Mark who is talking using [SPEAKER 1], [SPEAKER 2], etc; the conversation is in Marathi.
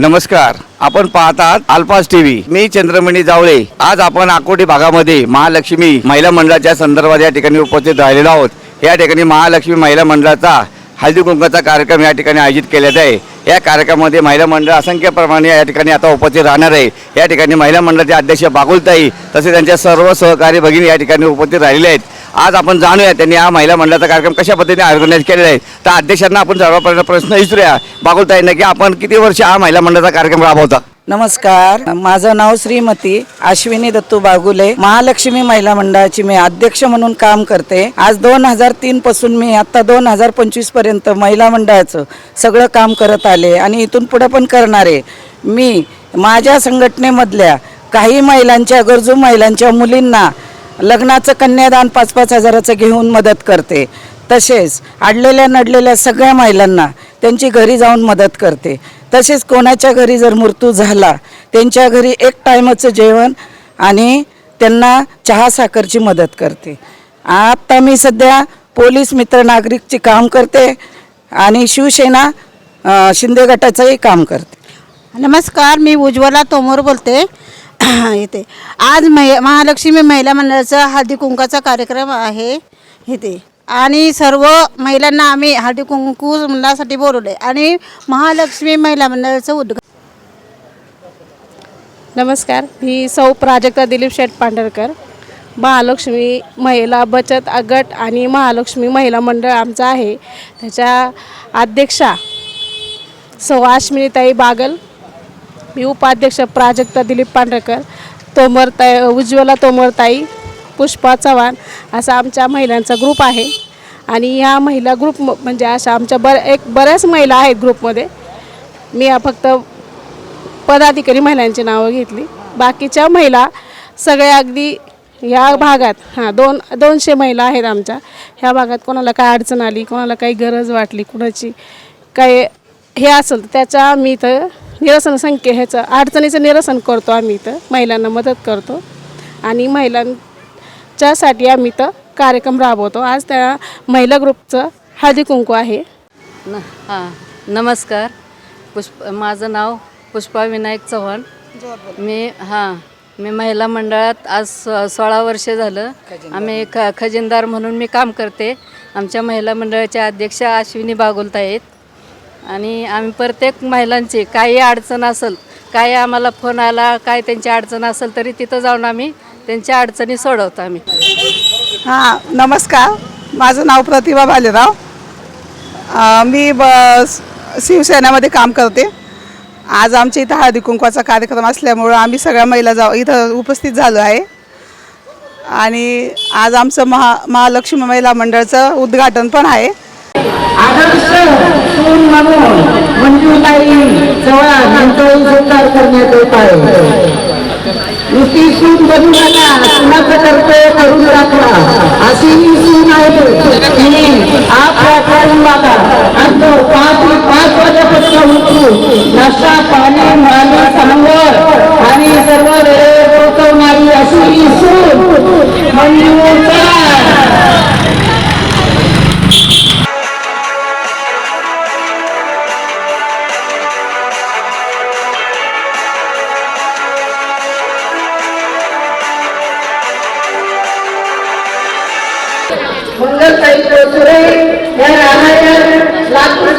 [SPEAKER 1] नमस्कार. आपण पाहतात अल्फास टीव्ही. मी चंद्रमणी जावळे. आज आपण आकोटी भागामध्ये महालक्ष्मी महिला मंडळाच्या संदर्भात या ठिकाणी उपस्थित राहिलेलो आहोत. या ठिकाणी महालक्ष्मी महिला मंडळाचा हळदी कुंकाचा कार्यक्रम या ठिकाणी आयोजित केलेला आहे. या कार्यक्रमामध्ये महिला मंडळ असंख्य प्रमाणे या ठिकाणी आता उपस्थित राहणार आहे. या ठिकाणी महिला मंडळाचे अध्यक्ष बागुलताई तसेच त्यांच्या सर्व सहकारी भगिनी या ठिकाणी उपस्थित राहिलेले आहेत. आज आपण जाणूया त्यांनी हा महिला मंडळाचा कार्यक्रम कशा पद्धतीने ऑर्गनाईज केलेला आहे. तर अध्यक्षांना आपण सर्वप्रथम प्रश्न विचारूया. बागुलताईंना की आपण किती वर्ष हा महिला मंडळाचा कार्यक्रम राबवता?
[SPEAKER 2] नमस्कार. माझं नाव श्रीमती अश्विनी दत्तू बागुले. महालक्ष्मी महिला मंडळाची मी अध्यक्ष म्हणून काम करते. आज दोन हजार तीन पासून मी आता दोन हजार पंचवीसपर्यंत महिला मंडळाचं सगळं काम करत आले आणि इथून पुढे पण करणार. आहे मी माझ्या संघटनेमधल्या काही महिलांच्या गरजू महिलांच्या मुलींना लग्नाचं कन्यादान पाच पाच हजाराचं घेऊन मदत करते. तसेच अडलेल्या नडलेल्या सगळ्या महिलांना त्यांची घरी जाऊन मदत करते. तसेच कोणाच्या घरी जर मृत्यू झाला त्यांच्या घरी एक टायमाचं जेवण आणि त्यांना चहा साखरची मदत करते. आत्ता मी सध्या पोलीस मित्र नागरिकचे काम करते आणि शिवसेना अ, शिंदे गटाचंही काम करते.
[SPEAKER 3] नमस्कार मी उज्ज्वला तोमर बोलते. इथे. आज मै महालक्ष्मी महिला मंडळाचा हळदी कुंकाचा कार्यक्रम आहे इथे. आणि सर्व महिलांना आम्ही हळदी कुंकू मंडळासाठी बोलवले आणि महालक्ष्मी महिला मंडळाचं उद्घाटन.
[SPEAKER 4] नमस्कार. मी सौ प्राजक्ता दिलीप शेठ पांढरकर. महालक्ष्मी महिला बचत गट आणि महालक्ष्मी महिला मंडळ आमचं आहे. त्याच्या अध्यक्षा सौ आश्मिनीताई बागल. मी उपाध्यक्ष प्राजक्ता दिलीप पांढरेकर तोमरताई उज्ज्वला तोमरताई पुष्पा चव्हाण असा आमच्या महिलांचा ग्रुप आहे. आणि ह्या महिला ग्रुप म- म्हणजे अशा आमच्या बर एक बऱ्याच महिला आहेत ग्रुपमध्ये मी फक्त पदाधिकारी महिलांची नावं घेतली. बाकीच्या महिला सगळ्या अगदी ह्या भागात हां दोन दोनशे महिला आहेत आमच्या. ह्या भागात कोणाला काय अडचण आली कोणाला काही गरज वाटली कुणाची काही हे असेल तर त्याच्या आम्ही तर निरसन संख्ये ह्याचं अडचणीचं निरसन करतो आम्ही इथं. महिलांना मदत करतो. आणि महिलांच्यासाठी आम्ही इथं कार्यक्रम राबवतो. आज त्या महिला ग्रुपचं हळदी कुंकू आहे.
[SPEAKER 5] न हां नमस्कार. पुष्प माझं नाव पुष्पा विनायक चव्हाण. मी हां मी महिला मंडळात आज स सोळा वर्ष झालं. आम्ही ख खजिनदार म्हणून मी काम करते. आमच्या महिला मंडळाच्या अध्यक्षा अश्विनी बागुलता आहेत. आणि आम्ही प्रत्येक महिलांची काही अडचण असेल काही आम्हाला फोन आला काय त्यांची अडचण असेल तरी तिथं जाऊन आम्ही त्यांच्या अडचणी सोडवतो आम्ही.
[SPEAKER 6] हां नमस्कार. माझं नाव प्रतिभा भालेराव. मी ब शिवसेनेमध्ये काम करते. आज आमच्या इथं हळदी कुंकवाचा कार्यक्रम असल्यामुळं आम्ही सगळ्या महिला जाऊ इथं उपस्थित झालो आहे. आणि आज आमचं महा महालक्ष्मी महिला मंडळाचं उद्घाटन पण आहे.
[SPEAKER 2] आदर्श सून म्हणून मंजूताई चव्हाण यांचाही सत्कार करण्यात येत आहे. नुसती सून बनू नका कुणाचं करतो करून दाखवा अशी ही सून आहे तिने आपल्या करून बघा आणि तो पाच पाच वाजेपासून उठू नशा पाणी मंगलताई कोसुरे या राहणाऱ्या लातूर